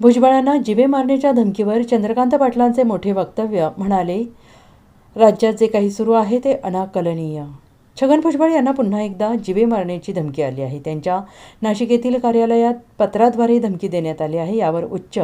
भुजबळांना जिवे मारण्याच्या धमकीवर चंद्रकांत पाटलांचे मोठे वक्तव्य. म्हणाले राज्यात जे काही सुरू आहे ते अनाकलनीय. छगन भुजबळ यांना पुन्हा एकदा जिवे मारण्याची धमकी आली आहे. त्यांच्या नाशिक येथील कार्यालयात पत्राद्वारे धमकी देण्यात आली आहे. यावर उच्च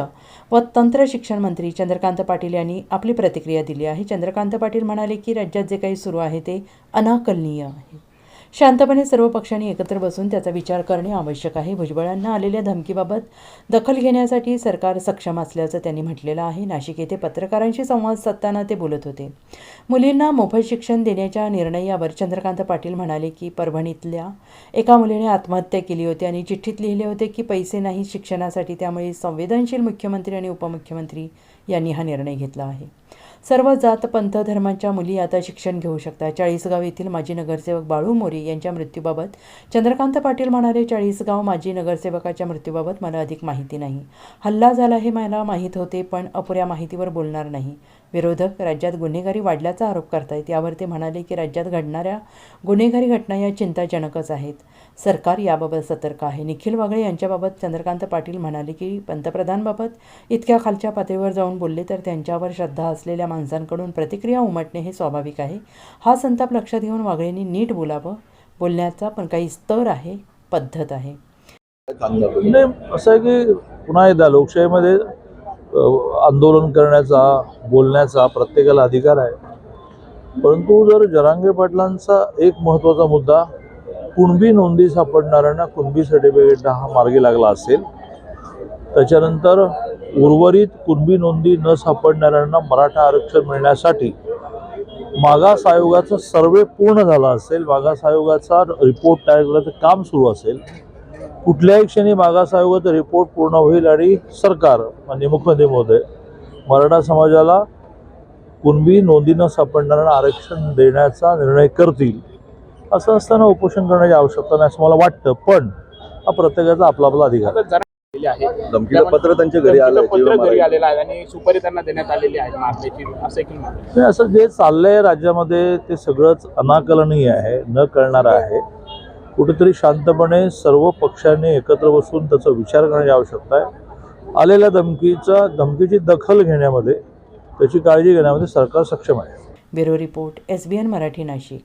व तंत्र शिक्षण मंत्री चंद्रकांत पाटील यांनी आपली प्रतिक्रिया दिली आहे. चंद्रकांत पाटील म्हणाले की राज्यात जे काही सुरू आहे ते अनाकलनीय आहे. शांतपणे सर्व पक्षांनी एकत्र बसून त्याचा विचार करणे आवश्यक आहे. भुजबळांना आलेल्या धमकीबाबत दखल घेण्यासाठी सरकार सक्षम असल्याचं त्यांनी म्हटलेलं आहे. नाशिक येथे पत्रकारांशी संवाद साधताना ते बोलत होते. मुलींना मोफत शिक्षण देण्याच्या निर्णयावर चंद्रकांत पाटील म्हणाले की परभणीतल्या एका मुलीने आत्महत्या केली होती आणि चिठ्ठीत लिहिले होते की पैसे नाही शिक्षणासाठी त्यामुळे संवेदनशील मुख्यमंत्री आणि उपमुख्यमंत्री यांनी हा निर्णय घेतला आहे. सर्व जात पंथ धर्मांच्या मुली आता शिक्षण घेऊ शकतात. चाळीसगाव येथील माजी नगरसेवक बाळू मोरे यांच्या मृत्यूबाबत चंद्रकांत पाटील म्हणाले चाळीसगाव माजी नगरसेवकाच्या मृत्यूबाबत मला अधिक माहिती नाही. हल्ला झाला हे मला माहीत होते पण अपुऱ्या माहितीवर बोलणार नाही. विरोधक राज्यात गुन्हेगारी वाढल्याचा आरोप करतायत. यावर ते म्हणाले की राज्यात घडणाऱ्या गुन्हेगारी घटना या चिंताजनकच आहेत. सरकार याबाबत सतर्क आहे. निखिल वागळे यांच्याबाबत चंद्रकांत पाटील म्हणाले की पंतप्रधानबाबत इतक्या खालच्या पातळीवर जाऊन बोलले तर त्यांच्यावर श्रद्धा असलेल्या माणसांकडून प्रतिक्रिया उमटणे हे स्वाभाविक आहे. हा संताप लक्षात घेऊन वागळेंनी नीट बोलावं. बोलण्याचा पण काही स्तर आहे पद्धत आहे. नाही असं आहे की पुन्हा एकदा लोकशाहीमध्ये आंदोलन करण्याचा बोलण्याचा प्रत्येकाला अधिकार आहे. परंतु जर जरांगे पाटलांचा एक महत्त्वाचा मुद्दा कुणबी नोंदी सापडणाऱ्यांना कुणबी सर्टिफिकेट हा मार्गी लागला असेल त्याच्यानंतर उर्वरित कुणबी नोंदी न सापडणाऱ्यांना मराठा आरक्षण मिळण्यासाठी मागास आयोगाचा सर्वे पूर्ण झाला असेल मागास आयोगाचा रिपोर्ट तयार करण्याचं काम सुरू असेल कुठल्याही क्षणी मागास आयोगाचा रिपोर्ट पूर्ण होईल आणि सरकार म्हणजे मुख्यमंत्री महोदय मराठा समाजाला कुणबी नोंदी न सापडणाऱ्यांना आरक्षण देण्याचा निर्णय करतील असं असताना उपोषण करण्याची आवश्यकता नाही असं मला वाटतं पण हा प्रत्येकाचा आपला आपला अधिकार आहे. केलेली आहे. धमकीचं पत्र त्यांच्या घरी धमकीचं पत्र घरी आलेलं आहे आणि सुपारी त्यांना देण्यात आलेली आहे मारण्याची असं की. नाही, असं जे चाललंय राज्यामध्ये ते सगळंच अनाकलनीय आहे न कळणार आहे. कुठेतरी शांतपणे सर्व पक्षांनी एकत्र बसून त्याचा विचार करण्याची आवश्यकता आहे. आलेल्या धमकीचा धमकीची दखल घेण्यामध्ये त्याची काळजी घेण्यामध्ये सरकार सक्षम आहे. Bureau report S B N Marathi Nashik.